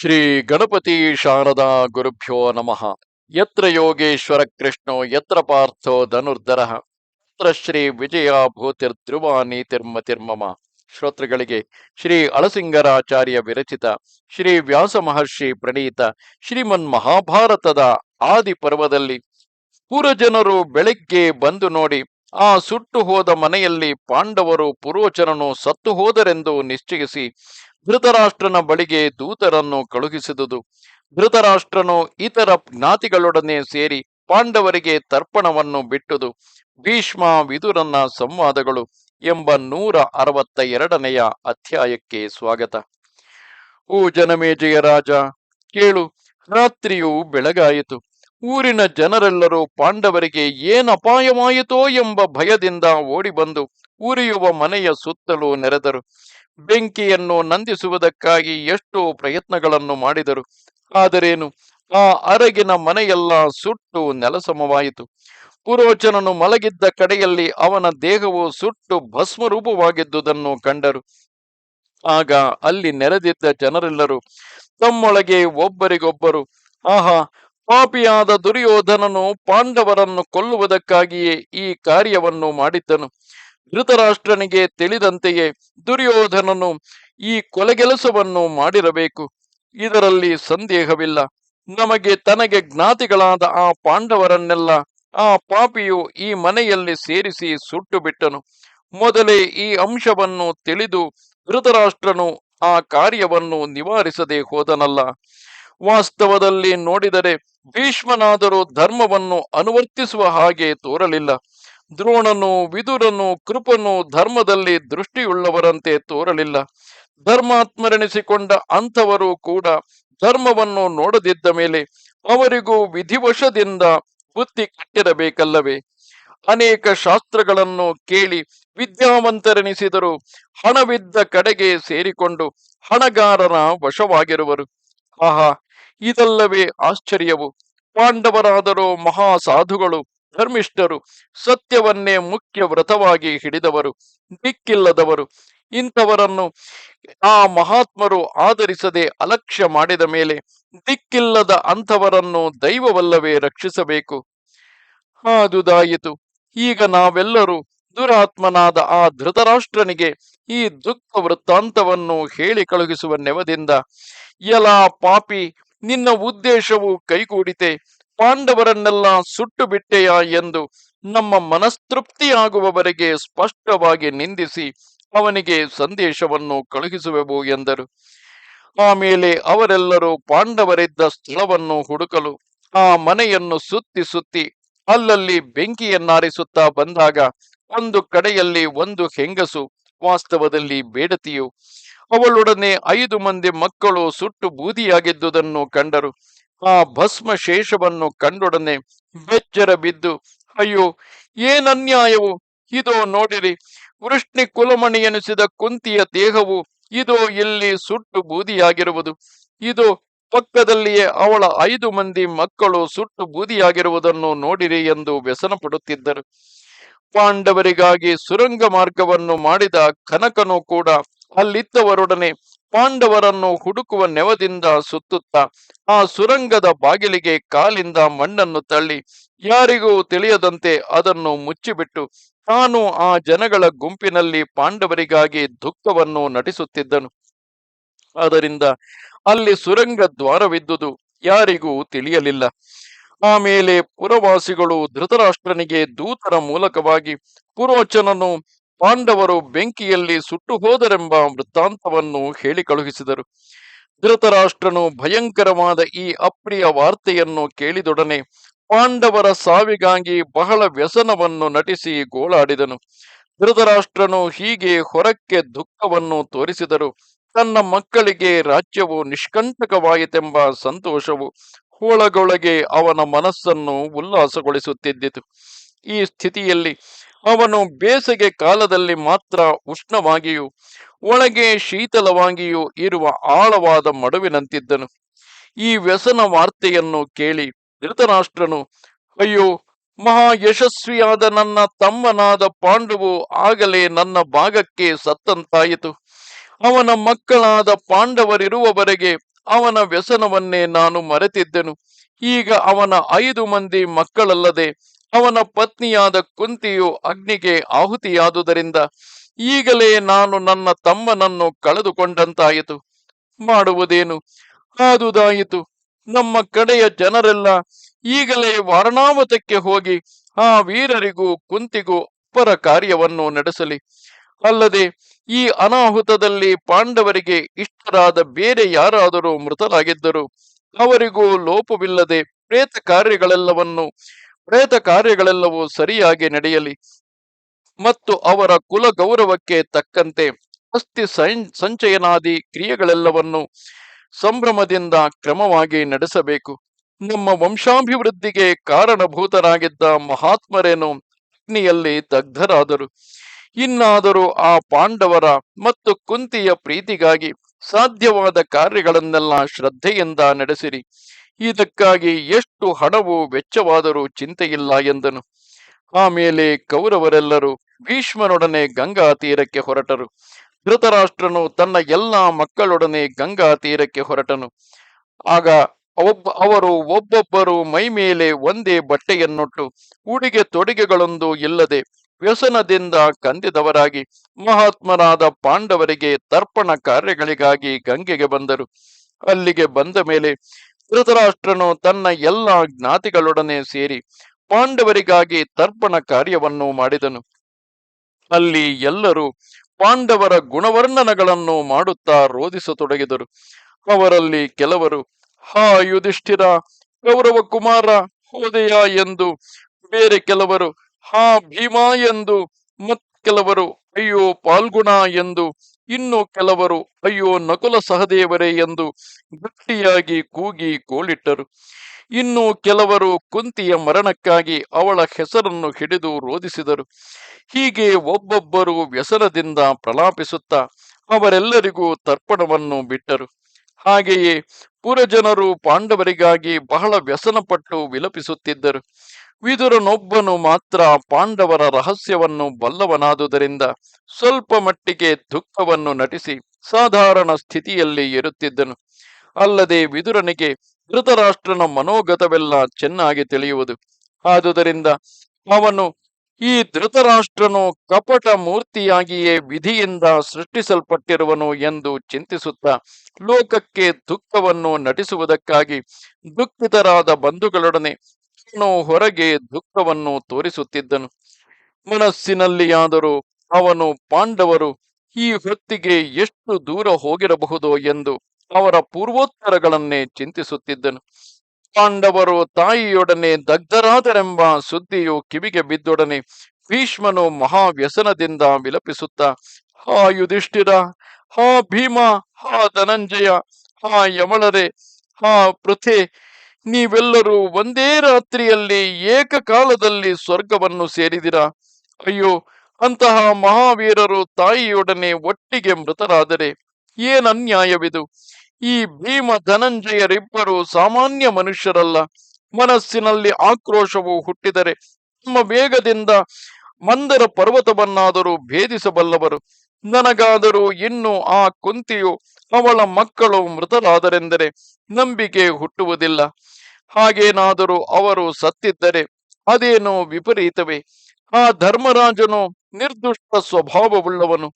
ಶ್ರೀ ಗಣಪತಿ ಶಾರದಾ ಗುರುಭ್ಯೋ ನಮಃ. ಯತ್ರ ಯೋಗೇಶ್ವರ ಕೃಷ್ಣೋ, ಯತ್ರ ಪಾರ್ಥೋ ಧನುರ್ಧರ, ಯತ್ರ ಶ್ರೀ ವಿಜಯ ತಿರ್ಮ ತಿರ್ಮಮ ಶ್ರೋತೃಗಳಿಗೆ ಶ್ರೀ ಅಳಸಿಂಗರಾಚಾರ್ಯ ವಿರಚಿತ, ಶ್ರೀ ವ್ಯಾಸ ಮಹರ್ಷಿ ಪ್ರಣೀತ, ಶ್ರೀಮನ್ ಮಹಾಭಾರತದ ಆದಿ ಪರ್ವದಲ್ಲಿ ಪೂರ್ವಜನರು ಬೆಳಗ್ಗೆ ಬಂದು ನೋಡಿ, ಆ ಸುಟ್ಟು ಹೋದ ಮನೆಯಲ್ಲಿ ಪಾಂಡವರು ಪುರೋಚನನು ಸತ್ತು ಹೋದರೆಂದು ನಿಶ್ಚಯಿಸಿ ಧೃತರಾಷ್ಟ್ರನ ಬಳಿಗೆ ದೂತರನ್ನು ಕಳುಹಿಸಿದುದು. ಧೃತರಾಷ್ಟ್ರನು ಇತರ ಜ್ಞಾತಿಗಳೊಡನೆ ಸೇರಿ ಪಾಂಡವರಿಗೆ ತರ್ಪಣವನ್ನು ಬಿಟ್ಟುದು. ಭೀಷ್ಮ ವಿದುರನ್ನ ಸಂವಾದಗಳು ಎಂಬ ನೂರ ಅರವತ್ತ ಎರಡನೆಯ ಅಧ್ಯಾಯಕ್ಕೆ ಸ್ವಾಗತ. ಓ ಜನಮೇಜಯ ರಾಜ, ಕೇಳು, ರಾತ್ರಿಯು ಬೆಳಗಾಯಿತು. ಊರಿನ ಜನರೆಲ್ಲರೂ ಪಾಂಡವರಿಗೆ ಏನಪಾಯವಾಯಿತೋ ಎಂಬ ಭಯದಿಂದ ಓಡಿ ಬಂದು ಉರಿಯುವ ಮನೆಯ ಸುತ್ತಲೂ ನೆರೆದರು. ಬೆಂಕಿಯನ್ನು ನಂದಿಸುವುದಕ್ಕಾಗಿ ಎಷ್ಟೋ ಪ್ರಯತ್ನಗಳನ್ನು ಮಾಡಿದರು. ಆದರೇನು? ಆ ಅರಗಿನ ಮನೆಯೆಲ್ಲ ಸುಟ್ಟು ನೆಲಸಮವಾಯಿತು. ಪುರೋಚನನು ಮಲಗಿದ್ದ ಕಡೆಯಲ್ಲಿ ಅವನ ದೇಹವು ಸುಟ್ಟು ಭಸ್ಮರೂಪವಾಗಿದ್ದುದನ್ನು ಕಂಡರು. ಆಗ ಅಲ್ಲಿ ನೆರೆದಿದ್ದ ಜನರೆಲ್ಲರೂ, ತಮ್ಮೊಳಗೆ ಒಬ್ಬರಿಗೊಬ್ಬರು, ಆಹಾ, ಪಾಪಿಯಾದ ದುರ್ಯೋಧನನು ಪಾಂಡವರನ್ನು ಕೊಲ್ಲುವುದಕ್ಕಾಗಿಯೇ ಈ ಕಾರ್ಯವನ್ನು ಮಾಡಿದ್ದನು. ಧೃತರಾಷ್ಟ್ರನಿಗೆ ತಿಳಿದಂತೆಯೇ ದುರ್ಯೋಧನನು ಈ ಕೊಲೆಗೆಲಸವನ್ನು ಮಾಡಿರಬೇಕು. ಇದರಲ್ಲಿ ಸಂದೇಹವಿಲ್ಲ. ನಮಗೆ ತನಗೆ ಜ್ಞಾತಿಗಳಾದ ಆ ಪಾಂಡವರನ್ನೆಲ್ಲ ಆ ಪಾಪಿಯು ಈ ಮನೆಯಲ್ಲಿ ಸೇರಿಸಿ ಸುಟ್ಟು ಬಿಟ್ಟನು ಮೊದಲೇ ಈ ಅಂಶವನ್ನು ತಿಳಿದು ಧೃತರಾಷ್ಟ್ರನು ಆ ಕಾರ್ಯವನ್ನು ನಿವಾರಿಸದೆ ಹೋದನಲ್ಲ. ವಾಸ್ತವದಲ್ಲಿ ನೋಡಿದರೆ ಭೀಷ್ಮನಾದರೂ ಧರ್ಮವನ್ನು ಅನುವರ್ತಿಸುವ ಹಾಗೆ ತೋರಲಿಲ್ಲ. ದ್ರೋಣನು, ವಿದುರನು, ಕೃಪನು ಧರ್ಮದಲ್ಲಿ ದೃಷ್ಟಿಯುಳ್ಳವರಂತೆ ತೋರಲಿಲ್ಲ. ಧರ್ಮಾತ್ಮರೆನಿಸಿಕೊಂಡ ಅಂಥವರು ಕೂಡ ಧರ್ಮವನ್ನು ನೋಡದಿದ್ದ ಮೇಲೆ ಅವರಿಗೂ ವಿಧಿವಶದಿಂದ ಬುದ್ಧಿ ಕಟ್ಟಿರಬೇಕಲ್ಲವೇ? ಅನೇಕ ಶಾಸ್ತ್ರಗಳನ್ನು ಕೇಳಿ ವಿದ್ಯಾವಂತರೆನಿಸಿದರು. ಹಣವಿದ್ದ ಕಡೆಗೆ ಸೇರಿಕೊಂಡು ಹಣಗಾರರ ವಶವಾಗಿರುವರು. ಆಹಾ, ಇದಲ್ಲವೇ ಆಶ್ಚರ್ಯವು. ಪಾಂಡವರಾದರೂ ಮಹಾ ಸಾಧುಗಳು ಧರ್ಮಿಷ್ಠರು ಸತ್ಯವನ್ನೇ ಮುಖ್ಯ ವ್ರತವಾಗಿ ಹಿಡಿದವರು, ದಿಕ್ಕಿಲ್ಲದವರು. ಇಂಥವರನ್ನು ಆ ಮಹಾತ್ಮರು ಆಧರಿಸದೆ ಅಲಕ್ಷ್ಯ ಮಾಡಿದ ಮೇಲೆ ದಿಕ್ಕಿಲ್ಲದ ಅಂಥವರನ್ನು ದೈವವಲ್ಲವೇ ರಕ್ಷಿಸಬೇಕು. ಆದುದಾಯಿತು. ಈಗ ನಾವೆಲ್ಲರೂ ದುರಾತ್ಮನಾದ ಆ ಧೃತರಾಷ್ಟ್ರನಿಗೆ ಈ ದುಃಖ ವೃತ್ತಾಂತವನ್ನು ಹೇಳಿ ಕಳುಹಿಸುವ ನೆವದಿಂದ ಎಲ್ಲ ಪಾಪಿ, ನಿನ್ನ ಉದ್ದೇಶವು ಕೈಗೂಡಿತೆ. ಪಾಂಡವರನ್ನೆಲ್ಲ ಸುಟ್ಟು ಬಿಟ್ಟೆಯ ಎಂದು ನಮ್ಮ ಮನಸ್ತೃಪ್ತಿಯಾಗುವವರೆಗೆ ಸ್ಪಷ್ಟವಾಗಿ ನಿಂದಿಸಿ ಅವನಿಗೆ ಸಂದೇಶವನ್ನು ಕಳುಹಿಸುವೆವು ಎಂದರು. ಆಮೇಲೆ ಅವರೆಲ್ಲರೂ ಪಾಂಡವರಿದ್ದ ಸ್ಥಳವನ್ನು ಹುಡುಕಲು ಆ ಮನೆಯನ್ನು ಸುತ್ತಿ ಸುತ್ತಿ ಅಲ್ಲಲ್ಲಿ ಬೆಂಕಿಯನ್ನಾರಿಸುತ್ತಾ ಬಂದಾಗ ಒಂದು ಕಡೆಯಲ್ಲಿ ಒಂದು ಹೆಂಗಸು ವಾಸ್ತವದಲ್ಲಿ ಬೇಡತಿಯು. ಅವಳೊಡನೆ ಐದು ಮಂದಿ ಮಕ್ಕಳು ಸುಟ್ಟು ಬೂದಿಯಾಗಿದ್ದುದನ್ನು ಕಂಡರು. ಆ ಭಸ್ಮ ಶೇಷವನ್ನು ಕಂಡೊಡನೆ ಬೆಚ್ಚರ ಬಿದ್ದು, ಅಯ್ಯೋ ಏನನ್ಯಾಯವು ಇದೋ ನೋಡಿರಿ, ವೃಷ್ಣಿ ಕುಲಮಣಿ ಎನಿಸಿದ ಕುಂತಿಯ ದೇಹವು ಇದೋ ಇಲ್ಲಿ ಸುಟ್ಟು ಬೂದಿಯಾಗಿರುವುದು. ಇದು ಪಕ್ಕದಲ್ಲಿಯೇ ಅವಳ ಐದು ಮಂದಿ ಮಕ್ಕಳು ಸುಟ್ಟು ಬೂದಿಯಾಗಿರುವುದನ್ನು ನೋಡಿರಿ ಎಂದು ವ್ಯಸನ ಪಡುತ್ತಿದ್ದರು ಪಾಂಡವರಿಗಾಗಿ ಸುರಂಗ ಮಾರ್ಗವನ್ನು ಮಾಡಿದ ಕನಕನು ಕೂಡ ಅಲ್ಲಿದ್ದವರೊಡನೆ ಪಾಂಡವರನ್ನು ಹುಡುಕುವ ನೆವದಿಂದ ಸುತ್ತುತ್ತಾ ಆ ಸುರಂಗದ ಬಾಗಿಲಿಗೆ ಕಾಲಿಂದ ಮಣ್ಣನ್ನು ತಳ್ಳಿ, ಯಾರಿಗೂ ತಿಳಿಯದಂತೆ ಅದನ್ನು ಮುಚ್ಚಿಬಿಟ್ಟು ತಾನು ಆ ಜನಗಳ ಗುಂಪಿನಲ್ಲಿ ಪಾಂಡವರಿಗಾಗಿ ದುಃಖವನ್ನು ನಟಿಸುತ್ತಿದ್ದನು ಅದರಿಂದ ಅಲ್ಲಿ ಸುರಂಗ ದ್ವಾರವಿದ್ದುದು ಯಾರಿಗೂ ತಿಳಿಯಲಿಲ್ಲ. ಆಮೇಲೆ ಪುರವಾಸಿಗಳು ಧೃತರಾಷ್ಟ್ರನಿಗೆ ದೂತರ ಮೂಲಕವಾಗಿ ಪುರೋಚನನು ಪಾಂಡವರು ಬೆಂಕಿಯಲ್ಲಿ ಸುಟ್ಟು ಹೋದರೆಂಬ ವೃತ್ತಾಂತವನ್ನು ಹೇಳಿ ಕಳುಹಿಸಿದರು. ಧೃತರಾಷ್ಟ್ರನು ಭಯಂಕರವಾದ ಈ ಅಪ್ರಿಯ ವಾರ್ತೆಯನ್ನು ಕೇಳಿದೊಡನೆ ಪಾಂಡವರ ಸಾವಿಗಾಗಿ ಬಹಳ ವ್ಯಸನವನ್ನು ನಟಿಸಿ ಗೋಳಾಡಿದನು. ಧೃತರಾಷ್ಟ್ರನು ಹೀಗೆ ಹೊರಕ್ಕೆ ದುಃಖವನ್ನು ತೋರಿಸಿದರು. ತನ್ನ ಮಕ್ಕಳಿಗೆ ರಾಜ್ಯವು ನಿಷ್ಕಂಟಕವಾಯಿತೆಂಬ ಸಂತೋಷವು ಹೋಳಗೊಳಗೆ ಅವನ ಮನಸ್ಸನ್ನು ಉಲ್ಲಾಸಗೊಳಿಸುತ್ತಿದ್ದಿತು. ಈ ಸ್ಥಿತಿಯಲ್ಲಿ ಅವನು ಬೇಸಿಗೆ ಕಾಲದಲ್ಲಿ ಮಾತ್ರ ಉಷ್ಣವಾಗಿಯೂ, ಒಳಗೆ ಶೀತಲವಾಗಿಯೂ ಇರುವ ಆಳವಾದ ಮಡುವಿನಂತಿದ್ದನು. ಈ ವ್ಯಸನ ವಾರ್ತೆಯನ್ನು ಕೇಳಿ ಧೃತರಾಷ್ಟ್ರನು, ಅಯ್ಯೋ ಮಹಾ ಯಶಸ್ವಿಯಾದ ನನ್ನ ತಮ್ಮನಾದ ಪಾಂಡುವು ಆಗಲೇ ನನ್ನ ಭಾಗಕ್ಕೆ ಸತ್ತಂತಾಯಿತು. ಅವನ ಮಕ್ಕಳಾದ ಪಾಂಡವರಿರುವವರೆಗೆ ಅವನ ವ್ಯಸನವನ್ನೇ ನಾನು ಮರೆತಿದ್ದೆನು. ಈಗ ಅವನ ಐದು ಮಂದಿ ಮಕ್ಕಳಲ್ಲದೆ ಅವನ ಪತ್ನಿಯಾದ ಕುಂತಿಯು ಅಗ್ನಿಗೆ ಆಹುತಿಯಾದುದರಿಂದ ಈಗಲೇ ನಾನು ನನ್ನ ತಮ್ಮನನ್ನು ಕಳೆದುಕೊಂಡಂತಾಯಿತು. ಮಾಡುವುದೇನು? ಆದುದಾಯಿತು. ನಮ್ಮ ಕಡೆಯ ಜನರೆಲ್ಲ ಈಗಲೇ ವಾರಣಾವತಕ್ಕೆ ಹೋಗಿ ಆ ವೀರರಿಗೂ ಕುಂತಿಗೂ ಅಪ್ಪರ ಕಾರ್ಯವನ್ನು ನಡೆಸಲಿ. ಅಲ್ಲದೆ ಈ ಅನಾಹುತದಲ್ಲಿ ಪಾಂಡವರಿಗೆ ಇಷ್ಟರಾದ ಬೇರೆ ಯಾರಾದರೂ ಮೃತರಾಗಿದ್ದರು ಅವರಿಗೂ ಲೋಪವಿಲ್ಲದೆ ಪ್ರೇತ ಕಾರ್ಯಗಳೆಲ್ಲವನ್ನು ಪ್ರೇತ ಕಾರ್ಯಗಳೆಲ್ಲವೂ ಸರಿಯಾಗಿ ನಡೆಯಲಿ ಮತ್ತು ಅವರ ಕುಲ ಗೌರವಕ್ಕೆ ತಕ್ಕಂತೆ ಅಸ್ಥಿ ಸಂಚಯನಾದಿ ಕ್ರಿಯೆಗಳೆಲ್ಲವನ್ನು ಸಂಭ್ರಮದಿಂದ ಕ್ರಮವಾಗಿ ನಡೆಸಬೇಕು. ನಮ್ಮ ವಂಶಾಭಿವೃದ್ಧಿಗೆ ಕಾರಣಭೂತರಾಗಿದ್ದ ಮಹಾತ್ಮರೇನು ಅಗ್ನಿಯಲ್ಲಿ ದಗ್ಧರಾದರು ಇನ್ನಾದರೂ ಆ ಪಾಂಡವರ ಮತ್ತು ಕುಂತಿಯ ಪ್ರೀತಿಗಾಗಿ ಸಾಧ್ಯವಾದ ಕಾರ್ಯಗಳನ್ನೆಲ್ಲ ಶ್ರದ್ಧೆಯಿಂದ ನಡೆಸಿರಿ. ಇದಕ್ಕಾಗಿ ಎಷ್ಟು ಹಣವು ವೆಚ್ಚವಾದರೂ ಚಿಂತೆಯಿಲ್ಲ ಎಂದನು. ಆಮೇಲೆ ಕೌರವರೆಲ್ಲರೂ ಭೀಷ್ಮನೊಡನೆ ಗಂಗಾ ತೀರಕ್ಕೆ ಹೊರಟರು. ಧೃತರಾಷ್ಟ್ರನು ತನ್ನ ಎಲ್ಲಾ ಮಕ್ಕಳೊಡನೆ ಗಂಗಾ ತೀರಕ್ಕೆ ಹೊರಟನು. ಆಗ ಒಬ್ಬ, ಅವರು ಒಬ್ಬೊಬ್ಬರು ಮೈ ಮೇಲೆ ಒಂದೇ ಬಟ್ಟೆಯನ್ನುಟ್ಟು ಉಡುಗೆ ತೊಡುಗೆಗಳೊಂದು ಇಲ್ಲದೆ ವ್ಯಸನದಿಂದ ಕಂದಿದವರಾಗಿ ಮಹಾತ್ಮರಾದ ಪಾಂಡವರಿಗೆ ತರ್ಪಣ ಕಾರ್ಯಗಳಿಗಾಗಿ ಗಂಗೆಗೆ ಬಂದರು. ಅಲ್ಲಿಗೆ ಬಂದ ಮೇಲೆ ಧೃತರಾಷ್ಟ್ರನು ತನ್ನ ಎಲ್ಲ ಜ್ಞಾತಿಗಳೊಡನೆ ಸೇರಿ ಪಾಂಡವರಿಗಾಗಿ ತರ್ಪಣ ಕಾರ್ಯವನ್ನು ಮಾಡಿದನು. ಅಲ್ಲಿ ಎಲ್ಲರೂ ಪಾಂಡವರ ಗುಣವರ್ಣನಗಳನ್ನು ಮಾಡುತ್ತಾ ರೋಧಿಸತೊಡಗಿದರು. ಅವರಲ್ಲಿ ಕೆಲವರು, ಹಾ ಯುಧಿಷ್ಠಿರ, ಗೌರವ ಕುಮಾರ, ಹೋದೆಯ ಎಂದು, ಬೇರೆ ಕೆಲವರು, ಹಾ ಭೀಮಾ ಎಂದು, ಮತ್ ಕೆಲವರು, ಅಯ್ಯೋ ಪಾಲ್ಗುಣ ಎಂದು ಇನ್ನು ಕೆಲವರು, ಅಯ್ಯೋ, ನಕುಲ ಸಹದೇವರೇ ಎಂದು ಗಟ್ಟಿಯಾಗಿ ಕೂಗಿ ಕೋಳಿಟ್ಟರು. ಇನ್ನು ಕೆಲವರು ಕುಂತಿಯ ಮರಣಕ್ಕಾಗಿ ಅವಳ ಹೆಸರನ್ನು ಹಿಡಿದು ರೋಧಿಸಿದರು. ಹೀಗೆ ಒಬ್ಬೊಬ್ಬರು ವ್ಯಸನದಿಂದ ಪ್ರಲಾಪಿಸುತ್ತಾ ಅವರೆಲ್ಲರಿಗೂ ತರ್ಪಣವನ್ನು ಬಿಟ್ಟರು. ಹಾಗೆಯೇ ಪುರಜನರು ಪಾಂಡವರಿಗಾಗಿ ಬಹಳ ವ್ಯಸನಪಟ್ಟು ವಿಲಪಿಸುತ್ತಿದ್ದರು. ವಿದುರನೊಬ್ಬನು ಮಾತ್ರ ಪಾಂಡವರ ರಹಸ್ಯವನ್ನು ಬಲ್ಲವನಾದುದರಿಂದ ಸ್ವಲ್ಪ ಮಟ್ಟಿಗೆ ದುಃಖವನ್ನು ನಟಿಸಿ ಸಾಧಾರಣ ಸ್ಥಿತಿಯಲ್ಲಿ ಇರುತ್ತಿದ್ದನು. ಅಲ್ಲದೆ ವಿದುರನಿಗೆ ಧೃತರಾಷ್ಟ್ರನ ಮನೋಗತವೆಲ್ಲ ಚೆನ್ನಾಗಿ ತಿಳಿಯುವುದು. ಆದುದರಿಂದ ಅವನು ಈ ಧೃತರಾಷ್ಟ್ರನು ಕಪಟ ಮೂರ್ತಿಯಾಗಿಯೇ ವಿಧಿಯಿಂದ ಸೃಷ್ಟಿಸಲ್ಪಟ್ಟಿರುವನು ಎಂದು ಚಿಂತಿಸುತ್ತಾ ಲೋಕಕ್ಕೆ ದುಃಖವನ್ನು ನಟಿಸುವುದಕ್ಕಾಗಿ ದುಃಖಿತರಾದ ಬಂಧುಗಳೊಡನೆ ಹೊರಗೆ ದುಃಖವನ್ನು ತೋರಿಸುತ್ತಿದ್ದನು. ಮನಸ್ಸಿನಲ್ಲಿಯಾದರೂ ಅವನು ಪಾಂಡವರು ಈ ಹೊತ್ತಿಗೆ ಎಷ್ಟು ದೂರ ಹೋಗಿರಬಹುದೋ ಎಂದು ಅವರ ಪೂರ್ವೋತ್ತರಗಳನ್ನೇ ಚಿಂತಿಸುತ್ತಿದ್ದನು. ಪಾಂಡವರು ತಾಯಿಯೊಡನೆ ದಗ್ಧರಾದರೆಂಬ ಸುದ್ದಿಯು ಕಿವಿಗೆ ಬಿದ್ದೊಡನೆ ಭೀಷ್ಮನು ಮಹಾವ್ಯಸನದಿಂದ ವಿಲಪಿಸುತ್ತ, ಹಾ ಯುಧಿಷ್ಠಿರ, ಹಾ ಭೀಮ, ಹಾ ಧನಂಜಯ, ಹಾ ಯಮಳರೆ, ಹಾ ಪೃಥೆ ನೀವೆಲ್ಲರೂ ಒಂದೇ ರಾತ್ರಿಯಲ್ಲಿ ಏಕಕಾಲದಲ್ಲಿ ಸ್ವರ್ಗವನ್ನು ಸೇರಿದಿರಾ? ಅಯ್ಯೋ, ಅಂತಹ ಮಹಾವೀರರು ತಾಯಿಯೊಡನೆ ಒಟ್ಟಿಗೆ ಮೃತರಾದರೆ ಏನನ್ಯಾಯವಿದು ಈ ಭೀಮ ಧನಂಜಯರಿಬ್ಬರು ಸಾಮಾನ್ಯ ಮನುಷ್ಯರಲ್ಲ. ಮನಸ್ಸಿನಲ್ಲಿ ಆಕ್ರೋಶವು ಹುಟ್ಟಿದರೆ ತಮ್ಮ ವೇಗದಿಂದ ಮಂದರ ಪರ್ವತವನ್ನಾದರೂ ಭೇದಿಸಬಲ್ಲವರು. ನನಗಾದರೂ ಇನ್ನು ಆ ಕುಂತಿಯು ಅವಳ ಮಕ್ಕಳು ಮೃತರಾದರೆಂದರೆ ನಂಬಿಕೆ ಹುಟ್ಟುವುದಿಲ್ಲ. ಹಾಗೇನಾದರೂ ಅವರು ಸತ್ತಿದ್ದರೆ ಅದೇನೋ ವಿಪರೀತವೇ. ಆ ಧರ್ಮರಾಜನು ನಿರ್ದುಷ್ಟ ಸ್ವಭಾವವುಳ್ಳವನು.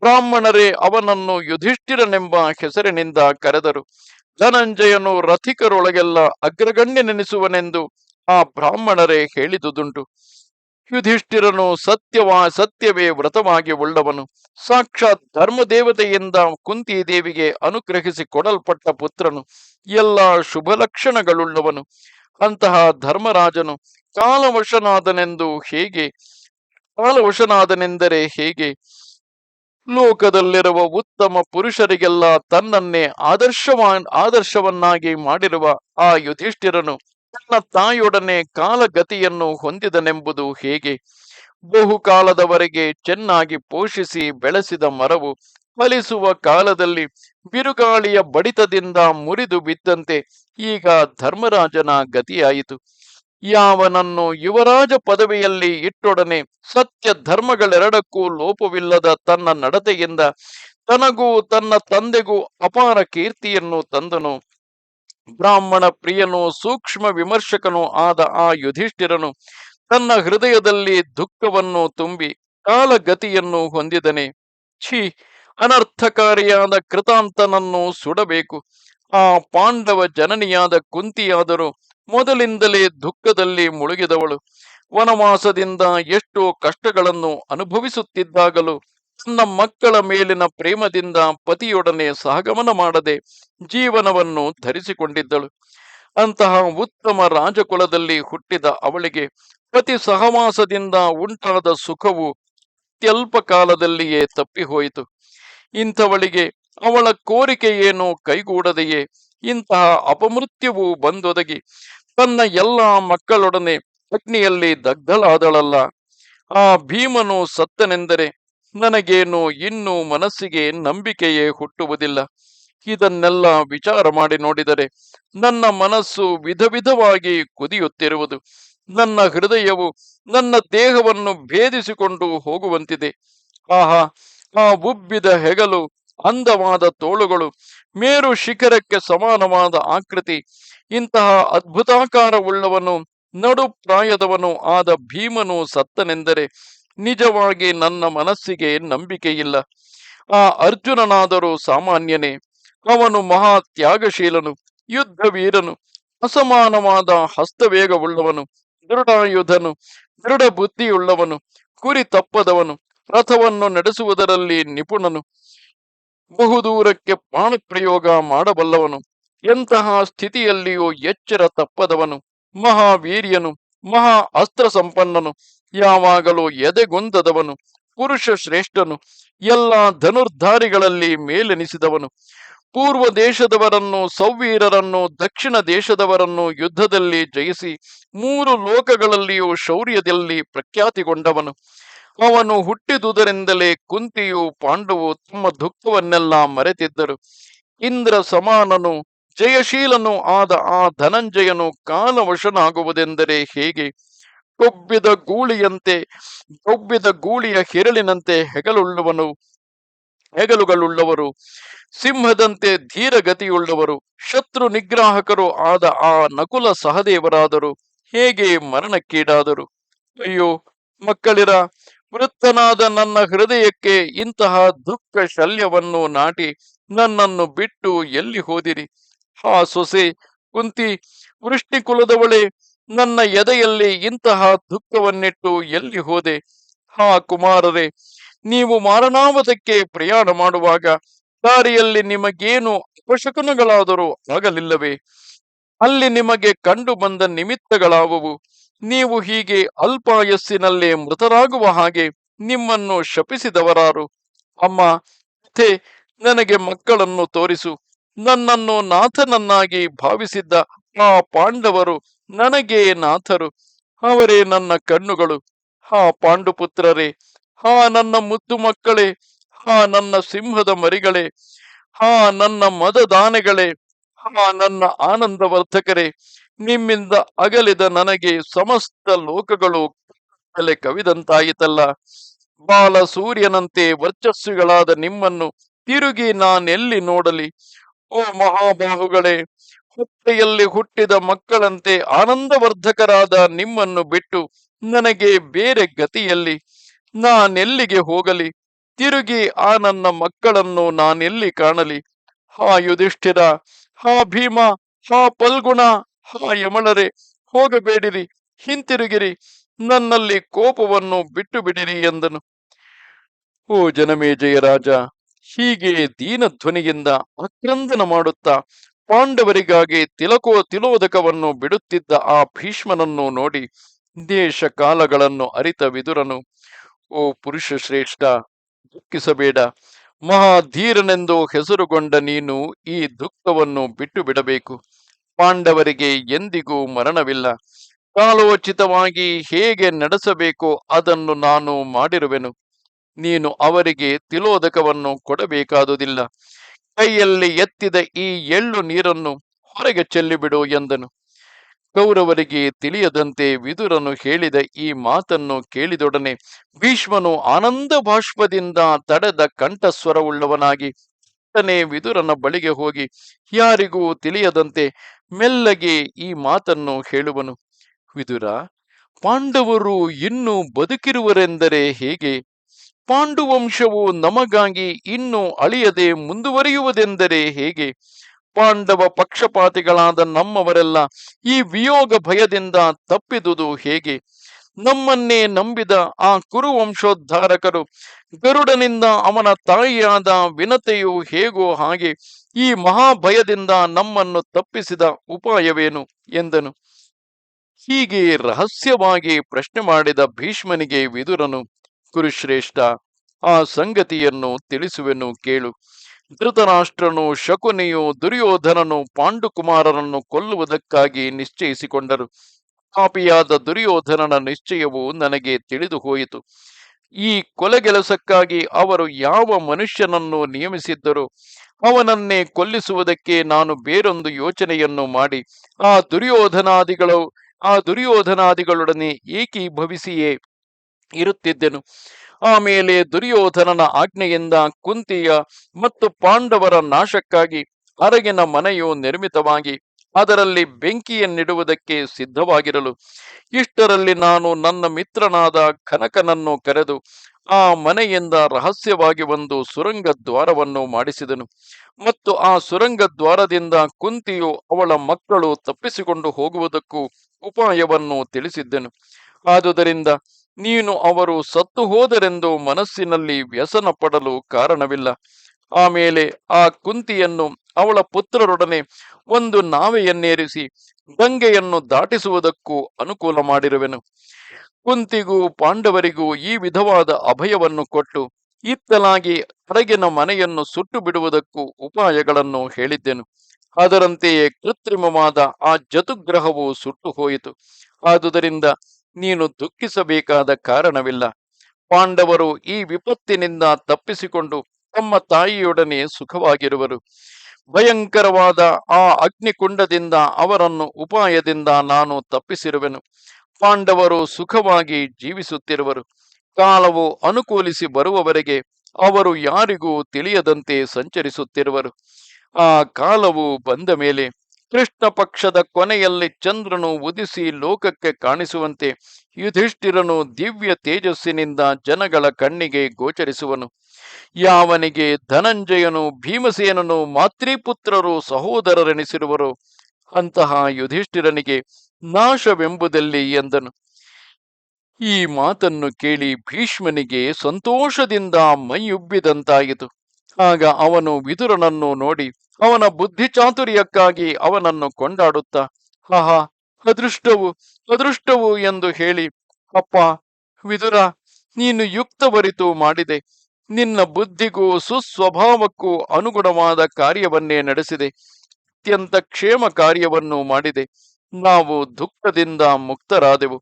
ಬ್ರಾಹ್ಮಣರೇ, ಅವನನ್ನು ಯುಧಿಷ್ಠಿರನೆಂಬ ಹೆಸರಿನಿಂದ ಕರೆದರು. ಧನಂಜಯನು ರಥಿಕರೊಳಗೆಲ್ಲ ಅಗ್ರಗಣ್ಯನೆನಿಸುವನೆಂದು ಆ ಬ್ರಾಹ್ಮಣರೇ ಹೇಳಿದುದುಂಟು. ಯುಧಿಷ್ಠಿರನು ಸತ್ಯವಾ, ಸತ್ಯವೇ ವ್ರತವಾಗಿ ಉಳ್ಳವನು. ಸಾಕ್ಷಾತ್ ಧರ್ಮದೇವತೆಯಿಂದ ಕುಂತಿ ದೇವಿಗೆ ಅನುಗ್ರಹಿಸಿ ಕೊಡಲ್ಪಟ್ಟ ಪುತ್ರನು. ಎಲ್ಲ ಶುಭ ಲಕ್ಷಣಗಳುಳ್ಳವನು. ಅಂತಹ ಧರ್ಮರಾಜನು ಕಾಲವಶನಾದನೆಂದು ಹೇಗೆ, ಕಾಲವಶನಾದನೆಂದರೆ ಹೇಗೆ? ಲೋಕದಲ್ಲಿರುವ ಉತ್ತಮ ಪುರುಷರಿಗೆಲ್ಲ ತನ್ನನ್ನೇ ಆದರ್ಶವಾ ಆದರ್ಶವನ್ನಾಗಿ ಮಾಡಿರುವ ಆ ಯುಧಿಷ್ಠಿರನು ತನ್ನ ತಾಯಿಯೊಡನೆ ಕಾಲಗತಿಯನ್ನು ಹೊಂದಿದನೆಂಬುದು ಹೇಗೆ? ಬಹುಕಾಲದವರೆಗೆ ಚೆನ್ನಾಗಿ ಪೋಷಿಸಿ ಬೆಳೆಸಿದ ಮರವು ಫಲಿಸುವ ಕಾಲದಲ್ಲಿ ಬಿರುಗಾಳಿಯ ಬಡಿತದಿಂದ ಮುರಿದು ಬಿದ್ದಂತೆ ಈಗ ಧರ್ಮರಾಜನ ಗತಿಯಾಯಿತು. ಯಾವನನ್ನು ಯುವರಾಜ ಪದವಿಯಲ್ಲಿ ಇಟ್ಟೊಡನೆ ಸತ್ಯ ಧರ್ಮಗಳೆರಡಕ್ಕೂ ಲೋಪವಿಲ್ಲದ ತನ್ನ ನಡತೆಯಿಂದ ತನಗೂ ತನ್ನ ತಂದೆಗೂ ಅಪಾರ ಕೀರ್ತಿಯನ್ನು ತಂದನು. ಬ್ರಾಹ್ಮಣ ಪ್ರಿಯನು, ಸೂಕ್ಷ್ಮ ವಿಮರ್ಶಕನು ಆದ ಆ ಯುಧಿಷ್ಠಿರನು ತನ್ನ ಹೃದಯದಲ್ಲಿ ದುಃಖವನ್ನು ತುಂಬಿ ಕಾಲಗತಿಯನ್ನು ಹೊಂದಿದನೆ. ಛೀ, ಅನರ್ಥಕಾರಿಯಾದ ಕೃತಾಂತನನ್ನು ಸುಡಬೇಕು. ಆ ಪಾಂಡವ ಜನನಿಯಾದ ಕುಂತಿಯಾದರೂ ಮೊದಲಿಂದಲೇ ದುಃಖದಲ್ಲಿ ಮುಳುಗಿದವಳು. ವನವಾಸದಿಂದ ಎಷ್ಟೋ ಕಷ್ಟಗಳನ್ನು ಅನುಭವಿಸುತ್ತಿದ್ದಾಗಲೂ ತನ್ನ ಮಕ್ಕಳ ಮೇಲಿನ ಪ್ರೇಮದಿಂದ ಪತಿಯೊಡನೆ ಸಹಗಮನ ಮಾಡದೆ ಜೀವನವನ್ನು ಧರಿಸಿಕೊಂಡಿದ್ದಳು. ಅಂತಹ ಉತ್ತಮ ರಾಜಕುಲದಲ್ಲಿ ಹುಟ್ಟಿದ ಅವಳಿಗೆ ಪತಿ ಸಹವಾಸದಿಂದ ಉಂಟಾದ ಸುಖವು ಅತ್ಯಲ್ಪ ಕಾಲದಲ್ಲಿಯೇ ತಪ್ಪಿಹೋಯಿತು. ಇಂಥವಳಿಗೆ ಅವಳ ಕೋರಿಕೆ ಏನು ಕೈಗೂಡದೆಯೇ? ಇಂತಹ ಅಪಮೃತ್ಯುವು ಬಂದೊದಗಿ ತನ್ನ ಎಲ್ಲ ಮಕ್ಕಳೊಡನೆ ಅಗ್ನಿಯಲ್ಲಿ ದಗ್ಧಳಾದಳಲ್ಲ. ಆ ಭೀಮನು ಸತ್ತನೆಂದರೆ ನನಗೇನು, ಇನ್ನು ಮನಸ್ಸಿಗೆ ನಂಬಿಕೆಯೇ ಹುಟ್ಟುವುದಿಲ್ಲ. ಇದನ್ನೆಲ್ಲ ವಿಚಾರ ಮಾಡಿ ನೋಡಿದರೆ ನನ್ನ ಮನಸ್ಸು ವಿಧ ವಿಧವಾಗಿ ಕುದಿಯುತ್ತಿರುವುದು. ನನ್ನ ಹೃದಯವು ನನ್ನ ದೇಹವನ್ನು ಭೇದಿಸಿಕೊಂಡು ಹೋಗುವಂತಿದೆ. ಆಹಾ, ಆ ಉಬ್ಬಿದ ಹೆಗಲು, ಅಂದವಾದ ತೋಳುಗಳು, ಮೇರು ಶಿಖರಕ್ಕೆ ಸಮಾನವಾದ ಆಕೃತಿ, ಇಂತಹ ಅದ್ಭುತಾಕಾರವುಳ್ಳವನು ನಡು ಪ್ರಾಯದವನು ಆದ ಭೀಮನು ಸತ್ತನೆಂದರೆ ನಿಜವಾಗಿ ನನ್ನ ಮನಸ್ಸಿಗೆ ನಂಬಿಕೆಯಿಲ್ಲ. ಆ ಅರ್ಜುನನಾದರೂ ಸಾಮಾನ್ಯನೇ. ಅವನು ಮಹಾ ತ್ಯಾಗಶೀಲನು ಯುದ್ಧ ವೀರನು ಅಸಮಾನವಾದ ಹಸ್ತವೇಗವುಳ್ಳವನು, ದೃಢಾಯುಧನು ದೃಢ ಬುದ್ಧಿಯುಳ್ಳವನು ಕುರಿ ತಪ್ಪದವನು, ರಥವನ್ನು ನಡೆಸುವುದರಲ್ಲಿ ನಿಪುಣನು, ಬಹುದೂರಕ್ಕೆ ಪ್ರಾಣಪ್ರಯೋಗ ಮಾಡಬಲ್ಲವನು, ಎಂತಹ ಸ್ಥಿತಿಯಲ್ಲಿಯೂ ಎಚ್ಚರ ತಪ್ಪದವನು, ಮಹಾವೀರ್ಯನು, ಮಹಾ ಅಸ್ತ್ರ ಸಂಪನ್ನನು ಯಾವಾಗಲೂ ಎದೆಗೊಂದದವನು, ಪುರುಷ ಶ್ರೇಷ್ಠನು, ಎಲ್ಲ ಧನುರ್ಧಾರಿಗಳಲ್ಲಿ ಮೇಲೆನಿಸಿದವನು. ಪೂರ್ವ ದೇಶದವರನ್ನು, ಸೌವೀರರನ್ನು, ದಕ್ಷಿಣ ದೇಶದವರನ್ನು ಯುದ್ಧದಲ್ಲಿ ಜಯಿಸಿ, ಮೂರು ಲೋಕಗಳಲ್ಲಿಯೂ ಶೌರ್ಯದಲ್ಲಿ ಪ್ರಖ್ಯಾತಿಗೊಂಡವನು. ಅವನು ಹುಟ್ಟಿದುದರಿಂದಲೇ ಕುಂತಿಯು ಪಾಂಡವು ತಮ್ಮ ದುಃಖವನ್ನೆಲ್ಲ ಮರೆತಿದ್ದರು. ಇಂದ್ರ ಸಮಾನನು, ಜಯಶೀಲನು ಆದ ಆ ಧನಂಜಯನು ಕಾಲವಶನಾಗುವುದೆಂದರೆ ಹೇಗೆ? ಕೊಬ್ಬಿದ ಗೂಳಿಯಂತೆ ಕೊಬ್ಬಿದ ಗೂಳಿಯ ಹೆರಳಿನಂತೆ ಹೆಗಲುಳ್ಳವನು, ಹೆಗಲುಗಳುಳ್ಳವರು, ಸಿಂಹದಂತೆ ಧೀರಗತಿಯುಳ್ಳವರು, ಶತ್ರು ನಿಗ್ರಾಹಕರು ಆದ ಆ ನಕುಲ ಸಹದೇವರಾದರು, ಹೇಗೆ ಮರಣಕ್ಕೀಡಾದರು. ಅಯ್ಯೋ, ಮಕ್ಕಳಿರ, ವೃತ್ತನಾದ ನನ್ನ ಹೃದಯಕ್ಕೆ ಇಂತಹ ದುಃಖ ಶಲ್ಯವನ್ನು ನಾಟಿ ನನ್ನನ್ನು ಬಿಟ್ಟು ಎಲ್ಲಿ ಹೋದಿರಿ? ಹಾ ಸೊಸೆ, ಕುಂತಿ ವೃಷ್ಟಿ ಕುಲದವಳೆ ನನ್ನ ಎದೆಯಲ್ಲಿ ಇಂತಹ ದುಃಖವನ್ನಿಟ್ಟು ಎಲ್ಲಿ ಹೋದೆ? ಹಾ ಕುಮಾರರೇ, ನೀವು ಮಾರಣಾವತಕ್ಕೆ ಪ್ರಯಾಣ ಮಾಡುವಾಗ ದಾರಿಯಲ್ಲಿ ನಿಮಗೇನು ಅಪಶಕನಗಳಾದರೂ ಆಗಲಿಲ್ಲವೇ? ಅಲ್ಲಿ ನಿಮಗೆ ಕಂಡು ಬಂದ ನಿಮಿತ್ತಗಳಾವುವು? ನೀವು ಹೀಗೆ ಅಲ್ಪಾಯಸ್ಸಿನಲ್ಲೇ ಮೃತರಾಗುವ ಹಾಗೆ ನಿಮ್ಮನ್ನು ಶಪಿಸಿದವರಾರು? ಅಮ್ಮ ಥೇ ನನಗೆ ಮಕ್ಕಳನ್ನು ತೋರಿಸು. ನನ್ನನ್ನು ನಾಥನನ್ನಾಗಿ ಭಾವಿಸಿದ್ದ ಆ ಪಾಂಡವರು ನನಗೆ ನಾಥರು, ಅವರೇ ನನ್ನ ಕಣ್ಣುಗಳು. ಹಾ ಪಾಂಡುಪುತ್ರರೇ, ಹಾ ನನ್ನ ಮುದ್ದು ಮಕ್ಕಳೇ, ಹಾ ನನ್ನ ಸಿಂಹದ ಮರಿಗಳೇ, ಹಾ ನನ್ನ ಮದದಾನೆಗಳೇ, ಹಾ ನನ್ನ ಆನಂದವರ್ಧಕರೇ, ನಿಮ್ಮಿಂದ ಅಗಲಿದ ನನಗೆ ಸಮಸ್ತ ಲೋಕಗಳು ಕಲೆ ಕವಿದಂತಾಯಿತಲ್ಲ. ಬಾಲ ಸೂರ್ಯನಂತೆ ವರ್ಚಸ್ಸುಗಳಾದ ನಿಮ್ಮನ್ನು ತಿರುಗಿ ನಾನೆಲ್ಲಿ ನೋಡಲಿ? ಓ ಮಹಾಬಾಹುಗಳೇ ಹೊಟ್ಟೆಯಲ್ಲಿ ಹುಟ್ಟಿದ ಮಕ್ಕಳಂತೆ ಆನಂದವರ್ಧಕರಾದ ನಿಮ್ಮನ್ನು ಬಿಟ್ಟು ನನಗೆ ಬೇರೆ ಗತಿಯಲ್ಲಿ ನಾನೆಲ್ಲಿಗೆ ಹೋಗಲಿ? ತಿರುಗಿ ಆ ನನ್ನ ಮಕ್ಕಳನ್ನು ನಾನೆಲ್ಲಿ ಕಾಣಲಿ? ಹಾ ಯುಧಿಷ್ಠಿರ, ಹಾ ಭೀಮ, ಹಾ ಪಲ್ಗುಣ, ಹಾ ಯಮಳರೆ, ಹೋಗಬೇಡಿರಿ, ಹಿಂತಿರುಗಿರಿ, ನನ್ನಲ್ಲಿ ಕೋಪವನ್ನು ಬಿಟ್ಟು ಬಿಡಿರಿ ಎಂದನು. ಓ ಜನಮೇಜಯ ರಾಜ, ಹೀಗೆ ದೀನಧ್ವನಿಯಿಂದ ಆಕ್ರಂದನ ಮಾಡುತ್ತಾ ಪಾಂಡವರಿಗಾಗಿ ತಿಲಕೋ ತಿಲೋದಕವನ್ನು ಬಿಡುತ್ತಿದ್ದ ಆ ಭೀಷ್ಮನನ್ನು ನೋಡಿ ದೇಶ ಕಾಲಗಳನ್ನು ಅರಿತ ವಿದುರನು. ಓ ಪುರುಷ ಶ್ರೇಷ್ಠ, ದುಃಖಿಸಬೇಡ. ಮಹಾಧೀರನೆಂದು ಹೆಸರುಗೊಂಡ ನೀನು ಈ ದುಃಖವನ್ನು ಬಿಟ್ಟು ಬಿಡಬೇಕು ಪಾಂಡವರಿಗೆ ಎಂದಿಗೂ ಮರಣವಿಲ್ಲ. ಕಾಲೋಚಿತವಾಗಿ ಹೇಗೆ ನಡೆಸಬೇಕೋ ಅದನ್ನು ನಾನು ಮಾಡಿರುವೆನು. ನೀನು ಅವರಿಗೆ ತಿಲೋದಕವನ್ನು ಕೊಡಬೇಕಾದುದಿಲ್ಲ. ಕೈಯಲ್ಲಿ ಎತ್ತಿದ ಈ ಎಳ್ಳು ನೀರನ್ನು ಹೊರಗೆ ಚೆಲ್ಲಿಬಿಡು ಎಂದನು. ಕೌರವರಿಗೆ ತಿಳಿಯದಂತೆ ವಿದುರನು ಹೇಳಿದ ಈ ಮಾತನ್ನು ಕೇಳಿದೊಡನೆ ಭೀಷ್ಮನು ಆನಂದ ಬಾಷ್ಪದಿಂದ ತಡೆದ ಕಂಠಸ್ವರವುಳ್ಳವನಾಗಿ ತನೇ ವಿದುರನ ಬಳಿಗೆ ಹೋಗಿ ಯಾರಿಗೂ ತಿಳಿಯದಂತೆ ಮೆಲ್ಲಗೆ ಈ ಮಾತನ್ನು ಹೇಳುವನು. ವಿದುರ, ಪಾಂಡವರು ಇನ್ನೂ ಬದುಕಿರುವರೆಂದರೆ ಹೇಗೆ? ಪಾಂಡುವಂಶವು ನಮಗಾಗಿ ಇನ್ನೂ ಅಳಿಯದೆ ಮುಂದುವರಿಯುವುದೆಂದರೆ ಹೇಗೆ? ಪಾಂಡವ ಪಕ್ಷಪಾತಿಗಳಾದ ನಮ್ಮವರೆಲ್ಲ ಈ ವಿಯೋಗ ಭಯದಿಂದ ತಪ್ಪಿದುದು ಹೇಗೆ? ನಮ್ಮನ್ನೇ ನಂಬಿದ ಆ ಕುರುವಂಶೋದ್ಧಾರಕರು ಗರುಡನಿಂದ ಅವನ ತಾಯಿಯಾದ ವಿನತೆಯು ಹೇಗೋ ಹಾಗೆ ಈ ಮಹಾಭಯದಿಂದ ನಮ್ಮನ್ನು ತಪ್ಪಿಸಿದ ಉಪಾಯವೇನು? ಎಂದನು. ಹೀಗೆ ರಹಸ್ಯವಾಗಿ ಪ್ರಶ್ನೆ ಮಾಡಿದ ಭೀಷ್ಮನಿಗೆ ವಿದುರನು ಕುರುಶ್ರೇಷ್ಠ ಆ ಸಂಗತಿಯನ್ನು ತಿಳಿಸುವೆನು ಕೇಳು. ಧೃತರಾಷ್ಟ್ರನು, ಶಕುನಿಯು, ದುರ್ಯೋಧನನು, ಪಾಂಡುಕುಮಾರರನ್ನು ಕೊಲ್ಲುವುದಕ್ಕಾಗಿ ನಿಶ್ಚಯಿಸಿಕೊಂಡರು. ಪಾಪಿಯಾದ ದುರ್ಯೋಧನನ ನಿಶ್ಚಯವು ನನಗೆ ತಿಳಿದು ಹೋಯಿತು. ಈ ಕೊಲೆಗೆಲಸಕ್ಕಾಗಿ ಅವರು ಯಾವ ಮನುಷ್ಯನನ್ನು ನಿಯಮಿಸಿದ್ದರು? ಅವನನ್ನೇ ಕೊಲ್ಲಿಸುವುದಕ್ಕೆ ನಾನು ಬೇರೊಂದು ಯೋಚನೆಯನ್ನು ಮಾಡಿ. ಆ ದುರ್ಯೋಧನಾದಿಗಳು, ಆ ದುರ್ಯೋಧನಾದಿಗಳೊಡನೆ ಏಕೀಭವಿಸಿಯೇ ಇರುತ್ತಿದ್ದೆನು. ಆಮೇಲೆ ದುರ್ಯೋಧನನ ಆಜ್ಞೆಯಿಂದ ಕುಂತಿಯ ಮತ್ತು ಪಾಂಡವರ ನಾಶಕ್ಕಾಗಿ ಅರಗಿನ ಮನೆಯು ನಿರ್ಮಿತವಾಗಿ ಅದರಲ್ಲಿ ಬೆಂಕಿಯನ್ನಿಡುವುದಕ್ಕೆ ಸಿದ್ಧವಾಗಿರಲು. ಇಷ್ಟರಲ್ಲಿ ನಾನು ನನ್ನ ಮಿತ್ರನಾದ ಕನಕನನ್ನು ಕರೆದು ಆ ಮನೆಯಿಂದ ರಹಸ್ಯವಾಗಿ ಒಂದು ಸುರಂಗ ದ್ವಾರವನ್ನು ಮಾಡಿಸಿದನು. ಮತ್ತು ಆ ಸುರಂಗ ದ್ವಾರದಿಂದ ಕುಂತಿಯು ಅವಳ ಮಕ್ಕಳು ತಪ್ಪಿಸಿಕೊಂಡು ಹೋಗುವುದಕ್ಕೂ ಉಪಾಯವನ್ನು ತಿಳಿಸಿದ್ದನು. ಆದುದರಿಂದ ನೀನು ಅವರು ಸತ್ತು ಹೋದರೆಂದು ಮನಸ್ಸಿನಲ್ಲಿ ವ್ಯಸನ ಪಡಲು ಕಾರಣವಿಲ್ಲ. ಆಮೇಲೆ ಆ ಕುಂತಿಯನ್ನು ಅವಳ ಪುತ್ರರೊಡನೆ ಒಂದು ನಾವೆಯನ್ನೇರಿಸಿ ಗಂಗೆಯನ್ನು ದಾಟಿಸುವುದಕ್ಕೂ ಅನುಕೂಲ ಮಾಡಿರುವೆನು. ಕುಂತಿಗೂ ಪಾಂಡವರಿಗೂ ಈ ವಿಧವಾದ ಅಭಯವನ್ನು ಕೊಟ್ಟು ಇತ್ತಲಾಗಿ ಹೊರಗಿನ ಮನೆಯನ್ನು ಸುಟ್ಟು ಬಿಡುವುದಕ್ಕೂ ಉಪಾಯಗಳನ್ನು ಹೇಳಿದ್ದೆನು. ಅದರಂತೆಯೇ ಕೃತ್ರಿಮವಾದ ಆ ಜತುಗ್ರಹವು ಸುಟ್ಟು ಹೋಯಿತು. ಆದುದರಿಂದ ನೀನು ದುಃಖಿಸಬೇಕಾದ ಕಾರಣವಿಲ್ಲ. ಪಾಂಡವರು ಈ ವಿಪತ್ತಿನಿಂದ ತಪ್ಪಿಸಿಕೊಂಡು ತಮ್ಮ ತಾಯಿಯೊಡನೆ ಸುಖವಾಗಿರುವರು. ಭಯಂಕರವಾದ ಆ ಅಗ್ನಿಕುಂಡದಿಂದ ಅವರನ್ನು ಉಪಾಯದಿಂದ ನಾನು ತಪ್ಪಿಸಿರುವೆನು. ಪಾಂಡವರು ಸುಖವಾಗಿ ಜೀವಿಸುತ್ತಿರುವರು. ಕಾಲವು ಅನುಕೂಲಿಸಿ ಬರುವವರೆಗೆ ಅವರು ಯಾರಿಗೂ ತಿಳಿಯದಂತೆ ಸಂಚರಿಸುತ್ತಿರುವರು. ಆ ಕಾಲವು ಬಂದ ಮೇಲೆ ಕೃಷ್ಣ ಪಕ್ಷದ ಕೊನೆಯಲ್ಲಿ ಚಂದ್ರನು ಉದಿಸಿ ಲೋಕಕ್ಕೆ ಕಾಣಿಸುವಂತೆ ಯುಧಿಷ್ಠಿರನು ದಿವ್ಯ ತೇಜಸ್ಸಿನಿಂದ ಜನಗಳ ಕಣ್ಣಿಗೆ ಗೋಚರಿಸುವನು. ಯಾವನಿಗೆ ಧನಂಜಯನು, ಭೀಮಸೇನನು ಮಾತೃಪುತ್ರರು ಸಹೋದರರೆನಿಸಿರುವರು ಅಂತಹ ಯುಧಿಷ್ಠಿರನಿಗೆ ನಾಶವೆಂಬುದಲ್ಲಿ ಎಂದನು. ಈ ಮಾತನ್ನು ಕೇಳಿ ಭೀಷ್ಮನಿಗೆ ಸಂತೋಷದಿಂದ ಮೈಯುಬ್ಬಿದಂತಾಯಿತು. ಆಗ ಅವನು ವಿದುರನನ್ನು ನೋಡಿ ಅವನ ಬುದ್ಧಿ ಚಾತುರ್ಯಕ್ಕಾಗಿ ಅವನನ್ನು ಕೊಂಡಾಡುತ್ತ ಆಹಾ ಅದೃಷ್ಟವು ಅದೃಷ್ಟವು ಎಂದು ಹೇಳಿ, ಅಪ್ಪ, ವಿದುರ, ನೀನು ಯುಕ್ತವರಿತು ಮಾಡಿದೆ. ನಿನ್ನ ಬುದ್ಧಿಗೂ ಸುಸ್ವಭಾವಕ್ಕೂ ಅನುಗುಣವಾದ ಕಾರ್ಯವನ್ನೇ ನಡೆಸಿದೆ. ಅತ್ಯಂತ ಕ್ಷೇಮ ಕಾರ್ಯವನ್ನು ಮಾಡಿದೆ. ನಾವು ದುಃಖದಿಂದ ಮುಕ್ತರಾದೆವು.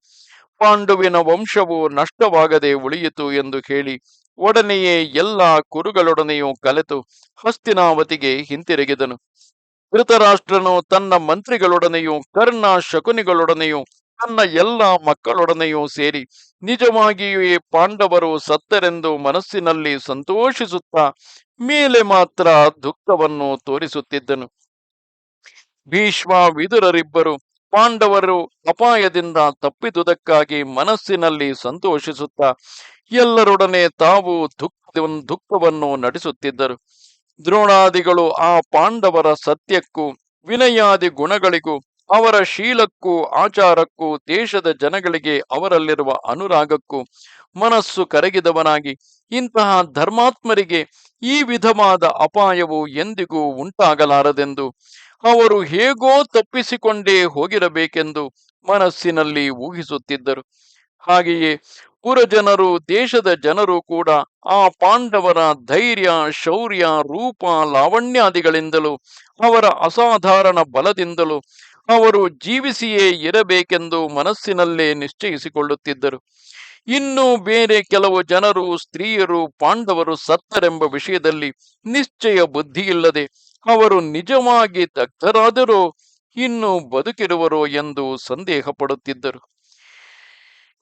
ಪಾಂಡುವಿನ ವಂಶವು ನಷ್ಟವಾಗದೆ ಉಳಿಯಿತು ಎಂದು ಹೇಳಿ ಒಡನೆಯೇ ಎಲ್ಲ ಕುರುಗಳೊಡನೆಯೂ ಕಲೆತು ಹಸ್ತಿನಾವತಿಗೆ ಹಿಂತಿರುಗಿದನು. ಧೃತರಾಷ್ಟ್ರನು ತನ್ನ ಮಂತ್ರಿಗಳೊಡನೆಯೂ ಕರ್ಣ ಶಕುನಿಗಳೊಡನೆಯೂ ತನ್ನ ಎಲ್ಲ ಮಕ್ಕಳೊಡನೆಯೂ ಸೇರಿ ನಿಜವಾಗಿಯೂ ಈ ಪಾಂಡವರು ಸತ್ತರೆಂದು ಮನಸ್ಸಿನಲ್ಲಿ ಸಂತೋಷಿಸುತ್ತಾ ಮೇಲೆ ಮಾತ್ರ ದುಃಖವನ್ನು ತೋರಿಸುತ್ತಿದ್ದನು. ಭೀಷ್ಮ ವಿದುರರಿಬ್ಬರು ಪಾಂಡವರು ಅಪಾಯದಿಂದ ತಪ್ಪಿದುದಕ್ಕಾಗಿ ಮನಸ್ಸಿನಲ್ಲಿ ಸಂತೋಷಿಸುತ್ತಾ ಎಲ್ಲರೊಡನೆ ತಾವು ದುಃಖ ದುಃಖವನ್ನು ನಡೆಸುತ್ತಿದ್ದರು. ದ್ರೋಣಾದಿಗಳು ಆ ಪಾಂಡವರ ಸತ್ಯಕ್ಕೂ, ವಿನಯಾದಿ ಗುಣಗಳಿಗೂ, ಅವರ ಶೀಲಕ್ಕೂ, ಆಚಾರಕ್ಕೂ, ದೇಶದ ಜನಗಳಿಗೆ ಅವರಲ್ಲಿರುವ ಅನುರಾಗಕ್ಕೂ ಮನಸ್ಸು ಕರಗಿದವನಾಗಿ ಇಂತಹ ಧರ್ಮಾತ್ಮರಿಗೆ ಈ ವಿಧವಾದ ಅಪಾಯವು ಎಂದಿಗೂ ಉಂಟಾಗಲಾರದೆಂದು ಅವರು ಹೇಗೋ ತಪ್ಪಿಸಿಕೊಂಡೇ ಹೋಗಿರಬೇಕೆಂದು ಮನಸ್ಸಿನಲ್ಲಿ ಊಹಿಸುತ್ತಿದ್ದರು. ಹಾಗೆಯೇ ಪುರಜನರು, ದೇಶದ ಜನರು ಕೂಡ ಆ ಪಾಂಡವರ ಧೈರ್ಯ, ಶೌರ್ಯ, ರೂಪ, ಲಾವಣ್ಯಾದಿಗಳಿಂದಲೂ, ಅವರ ಅಸಾಧಾರಣ ಬಲದಿಂದಲೂ ಅವರು ಜೀವಿಸಿಯೇ ಇರಬೇಕೆಂದು ಮನಸ್ಸಿನಲ್ಲೇ ನಿಶ್ಚಯಿಸಿಕೊಳ್ಳುತ್ತಿದ್ದರು. ಇನ್ನು ಬೇರೆ ಕೆಲವು ಜನರು, ಸ್ತ್ರೀಯರು, ಪಾಂಡವರು ಸತ್ತರೆಂಬ ವಿಷಯದಲ್ಲಿ ನಿಶ್ಚಯ ಬುದ್ಧಿಯಿಲ್ಲದೆ ಅವರು ನಿಜವಾಗಿ ದಗ್ಧರಾದರೋ ಇನ್ನು ಬದುಕಿರುವರೋ ಎಂದು ಸಂದೇಹ ಪಡುತ್ತಿದ್ದರು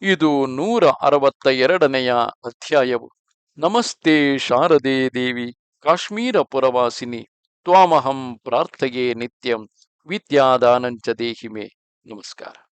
ಇದು ನೂರ ಅರವತ್ತ ಎರಡನೆಯ ಅಧ್ಯಾಯವು. ನಮಸ್ತೆ ಶಾರದೆ ದೇವಿ, ಕಾಶ್ಮೀರ ಪುರವಾಸಿನಿ, ತ್ವಾಮಹಂ ಪ್ರಾರ್ಥೆಯೇ ನಿತ್ಯಂ, ವಿದ್ಯಾದಾನಂಚ ದೇಹಿಮೆ. ನಮಸ್ಕಾರ.